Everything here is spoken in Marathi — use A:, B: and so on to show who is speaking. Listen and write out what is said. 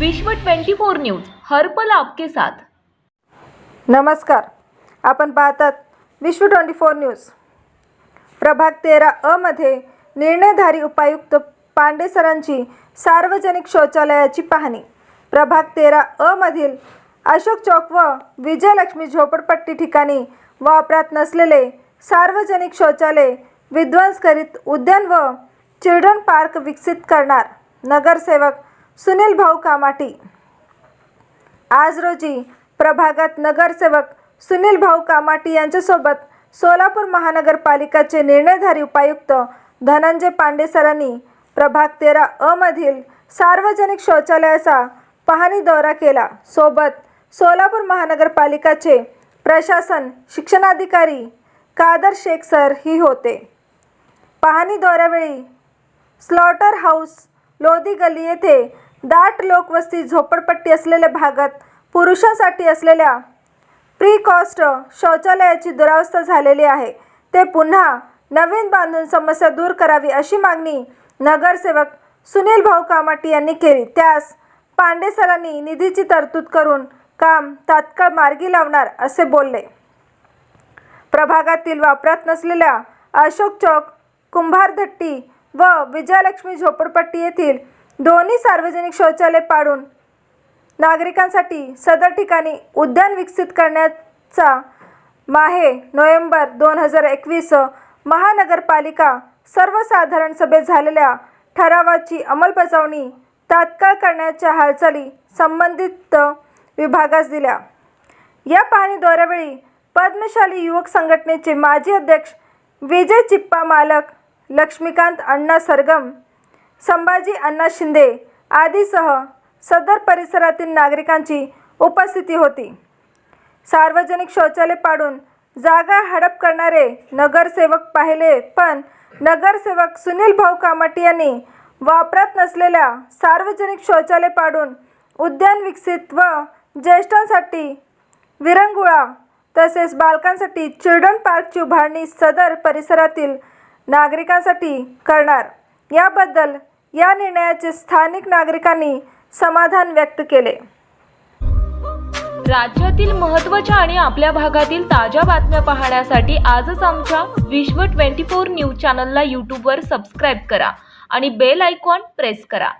A: विश्व 24 न्यूज हर्पल आपके साथ.
B: नमस्कार. आपण पाहतात विश्व ट्वेंटी फोर न्यूज. प्रभाग तेरा अ मध्ये निर्णयधारी उपायुक्त पांडे सरांची सार्वजनिक शौचालयाची पाहणी. प्रभाग तेरा अ मधील अशोक चौक व विजयलक्ष्मी झोपडपट्टी ठिकाणी वापरात नसलेले सार्वजनिक शौचालय विध्वंस करीत उद्यान व चिल्ड्रन पार्क विकसित करणार नगरसेवक सुनील भाऊ कामाटी. आज रोजी प्रभागात नगरसेवक सुनील भाऊ कामाटी यांच्यासोबत सोलापूर महानगरपालिकाचे निर्णयधारी उपायुक्त धनंजय पांडे सरांनी प्रभाग तेरा अ मधील सार्वजनिक शौचालयाचा पाहणी दौरा केला. सोबत सोलापूर महानगरपालिकाचे प्रशासन शिक्षणाधिकारी कादर शेख सर ही होते. पाहणी दौऱ्यावेळी स्लॉटर हाऊस लोधी गल्ली येथे दाट लोकवस्ती झोपडपट्टी असलेल्या भागात पुरुषांसाठी असलेल्या प्रीकॉस्ट शौचालयाची दुरावस्था झालेली आहे. ते पुन्हा नवीन बांधून समस्या दूर करावी अशी मागणी नगरसेवक सुनील भाऊ कामाटी यांनी केली. त्यास पांडे सरांनी निधीची तरतूद करून काम तात्काळ मार्गी लावणार असे बोलले. प्रभागातील वापरात नसलेल्या अशोक चौक कुंभारधट्टी व विजयलक्ष्मी झोपडपट्टी येथील दोन्ही सार्वजनिक शौचालय पाडून नागरिकांसाठी सदर ठिकाणी उद्यान विकसित करण्याचा माहे नोव्हेंबर दोन हजार एकवीस महानगरपालिका सर्वसाधारण सभेत झालेल्या ठरावाची अंमलबजावणी तात्काळ करण्याच्या हालचाली संबंधित विभागास दिल्या. या पाहणी दौऱ्यावेळी पद्मशाली युवक संघटनेचे माजी अध्यक्ष विजय चिप्पा मालक लक्ष्मीकांत अण्णा सरगम संभाजी अण्णा शिंदे आदीसह सदर परिसरातील नागरिकांची उपस्थिती होती. सार्वजनिक शौचालय पाडून जागा हडप करणारे नगरसेवक पाहिले पण नगरसेवक सुनील भाऊ कामट यांनी वापरत नसलेल्या सार्वजनिक शौचालय पाडून उद्यान विकसित व ज्येष्ठांसाठी विरंगुळा तसेच बालकांसाठी चिल्ड्रन पार्कची उभारणी सदर परिसरातील नागरिकांसाठी करणार. याबद्दल या निर्णयाचे स्थानिक नागरिकांनी समाधान व्यक्त केले.
A: राज्यातील महत्त्वाच्या आणि आपल्या भागातील ताज्या बातम्या पाहण्यासाठी आजच आमच्या विश्व 24 न्यूज चॅनलला यूट्यूबवर सबस्क्राईब करा आणि बेल आयकॉन प्रेस करा.